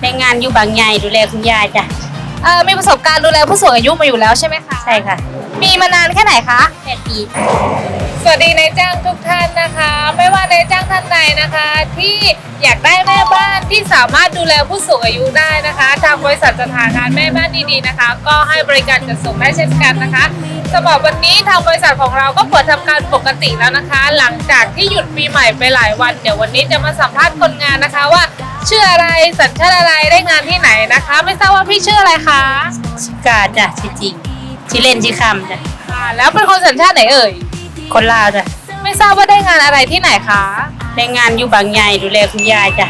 แรงงานอยู่บางใหญ่ดูแลคุณยายจ้ะเอ่อมีประสบการณ์ดูแลผู้สูงอายุมาอยู่แล้วใช่ไหมคะใช่ค่ะมีมานานแค่ไหนคะแปดปีสวัสดีนายจ้างทุกท่านนะคะ ไม่ว่านายจ้างท่านใดนะคะ ที่อยากได้แม่บ้านที่สามารถดูแลผู้สูงอายุได้นะคะ ทางบริษัทจัดหางานแม่บ้านดีๆนะคะ ก็ให้บริการจัดส่งได้เช่นกันนะคะสำหรับวันนี้ทางบริษัทของเราก็เปิดทำการปกติแล้วนะคะ หลังจากที่หยุดปีใหม่ไปหลายวันเดี๋ยววันนี้จะมาสัมภาษณ์คนงานนะคะว่า ชื่ออะไรสัญชาติอะไรได้งานที่ไหนนะคะ ไม่ทราบว่าพี่ชื่ออะไรคะชิกาจ้ะชื่อจริงชื่อเล่นชื่อคำจ้ะอ่าแล้วเป็นคนสัญชาติไหนเอ่ย คนลาวจ้ะไม่ทราบว่าได้งานอะไรที่ไหนคะแรงงานอยู่บางใหญ่ดูแลคุณยายจ้ะ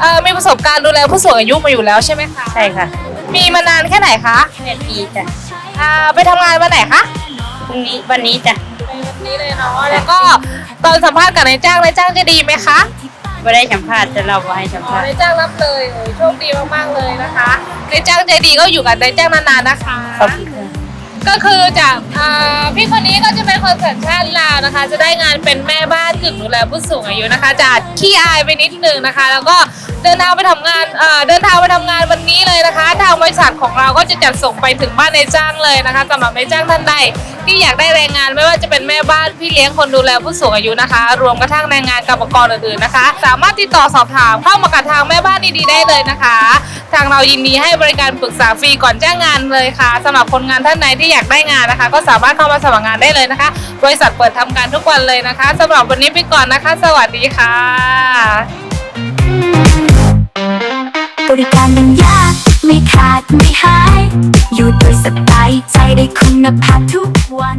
เอ่อมีประสบการณ์ดูแลผู้สูงอายุมาอยู่แล้วใช่ไหมคะใช่ค่ะ มีมานานแค่ไหนคะแปดปีจ้ะอ่าไปทำงานวันไหนคะพรุ่งนี้วันนี้จ้ะไปวันนี้เลยเนาะแล้วก็ตอนสัมภาษณ์กับนายจ้างนายจ้างจะดีไหมคะ ไม่ได้สัมภาษณ์แต่เราบ่ให้สัมอ๋อภาษณ์ นายจ้างรับเลยโอ้ยโชคดีมากๆเลยนะคะนายจ้างใจดีก็อยู่กับนายจ้างนานๆนะคะขอบคุณค่ะก็คือจากอ่าพี่คนนี้ก็จะเป็นคนสัญชาติลาวนะคะ จะได้งานเป็นแม่บ้านกึ่งดูแลผู้สูงอายุนะคะจะอาจขี้อายไปนิดนึงนะคะ แล้วก็ เดินทางไปทำงานเอ่อเดินทางไปทำงานวันนี้เลยนะคะ ทางบริษัทของเราก็จะจัดส่งไปถึงบ้านนายจ้างเลยนะคะสำหรับนายจ้างท่านใด ที่อยากได้แรงงานไม่ว่าจะเป็นแม่บ้านพี่เลี้ยงคนดูแลผู้สูงอายุนะคะ รวมกระทั่งแรงงานกรรมกรอื่นๆนะคะ สามารถติดต่อสอบถามเข้ามากับทางแม่บ้านดีๆได้เลยนะคะ ทางเรายินดีให้บริการปรึกษาฟรีก่อนจ้างงานเลยค่ะสำหรับคนงานท่านไหนที่อยากได้งานนะคะ ก็สามารถเข้ามาสมัครงานได้เลยนะคะ บริษัทเปิดทำการทุกวันเลยนะคะสำหรับวันนี้ไปก่อนนะคะ สวัสดีค่ะ ริการมันยากไม่ขาดไม่หาย อยู่โดยสบายใจได้คุณภาพทุกวัน